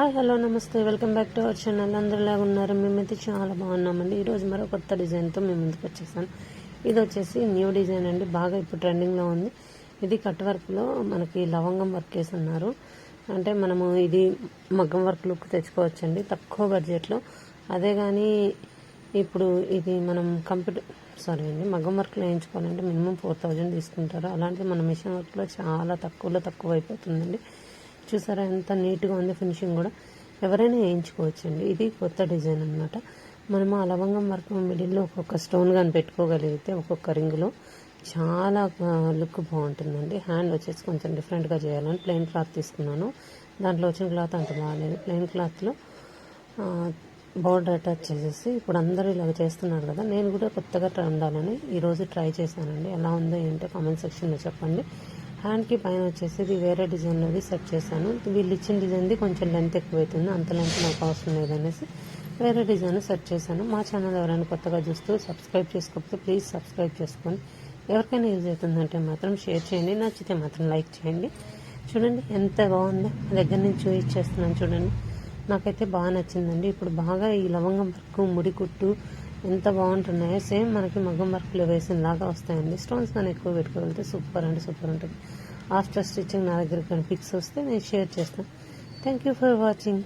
Hi hello నమస్తే. Welcome back to our channel. అందరిలాగా ఉన్నారు? మేమైతే చాలా బాగున్నామండి. ఈరోజు మరో కొత్త డిజైన్తో మేము ముందుకు వచ్చేసాను ఇది వచ్చేసి న్యూ డిజైన్ అండి. బాగా ఇప్పుడు ట్రెండింగ్లో ఉంది. ఇది కట్ వర్క్లో మనకి లవంగం వర్క్ వేసి ఉన్నారు అంటే మనము ఇది మగ్గం వర్క్ లుక్ తెచ్చుకోవచ్చండి. తక్కువ బడ్జెట్లో. అదే కానీ ఇప్పుడు ఇది మనం కంప్యూటర్ సారీ అండి మగ్గం వర్క్లో వేయించుకోవాలంటే మినిమం ఫోర్ థౌజండ్ తీసుకుంటారు. అలాంటిది మన మిషన్ వర్క్లో చాలా తక్కువలో తక్కువ అయిపోతుందండి చూసారా ఎంత నీట్గా ఉంది ఫినిషింగ్ కూడా. ఎవరైనా వేయించుకోవచ్చండి. ఇది కొత్త డిజైన్ అనమాట మనము ఆ లవంగం వర్క్ మిడిల్లో ఒక్కొక్క స్టోన్ కానీ పెట్టుకోగలిగితే ఒక్కొక్క రింగ్లో చాలా లుక్ బాగుంటుందండి. హ్యాండ్ వచ్చేసి కొంచెం డిఫరెంట్గా చేయాలని ప్లెయిన్ క్లాత్ తీసుకున్నాను. దాంట్లో వచ్చిన క్లాత్ అంత బాగాలేదు. ప్లెయిన్ క్లాత్లో బోర్డర్ అటాచ్ చేసేసి ఇప్పుడు అందరూ ఇలాగ చేస్తున్నారు కదా. నేను కూడా కొత్తగా ట్రై ఉండాలని ఈరోజు ట్రై చేశానండి. ఎలా ఉందో ఏంటో కామెంట్ సెక్షన్లో చెప్పండి. హ్యాండ్కి పైన వచ్చేసి ఇది వేరే అనేది సెట్ చేశాను. వీళ్ళు ఇచ్చిన డిజైన్ది కొంచెం లెంత్ ఎక్కువ అవుతుంది అంత లెంత్ నాకు అవసరం లేదనేసి వేరే డిజైన్ సెట్ చేశాను. మా ఛానల్ ఎవరైనా కొత్తగా చూస్తూ సబ్స్క్రైబ్ చేసుకోకపోతే ప్లీజ్ సబ్స్క్రైబ్ చేసుకోండి. ఎవరికైనా యూజ్ అవుతుందంటే మాత్రం షేర్ చేయండి నచ్చితే మాత్రం లైక్ చేయండి. చూడండి ఎంత బాగుందో దగ్గర నుంచి చూపించేస్తున్నాను చూడండి. నాకైతే బాగా నచ్చిందండి. ఇప్పుడు బాగా ఈ లవంగం వర్క్ ముడి కుట్టు ఎంత బాగుంటున్నాయో సేమ్ మనకి మగ్గం వర్క్లో వేసినలాగా వస్తాయండి. స్టోన్స్ కానీ ఎక్కువ పెట్టుకోగలిగితే సూపర్ అంటే సూపర్ ఉంటుంది. ఆఫ్టర్ స్టిచ్చింగ్ నా దగ్గర కానీ పిక్స్ వస్తే నేను షేర్ చేస్తాను. Thank you for watching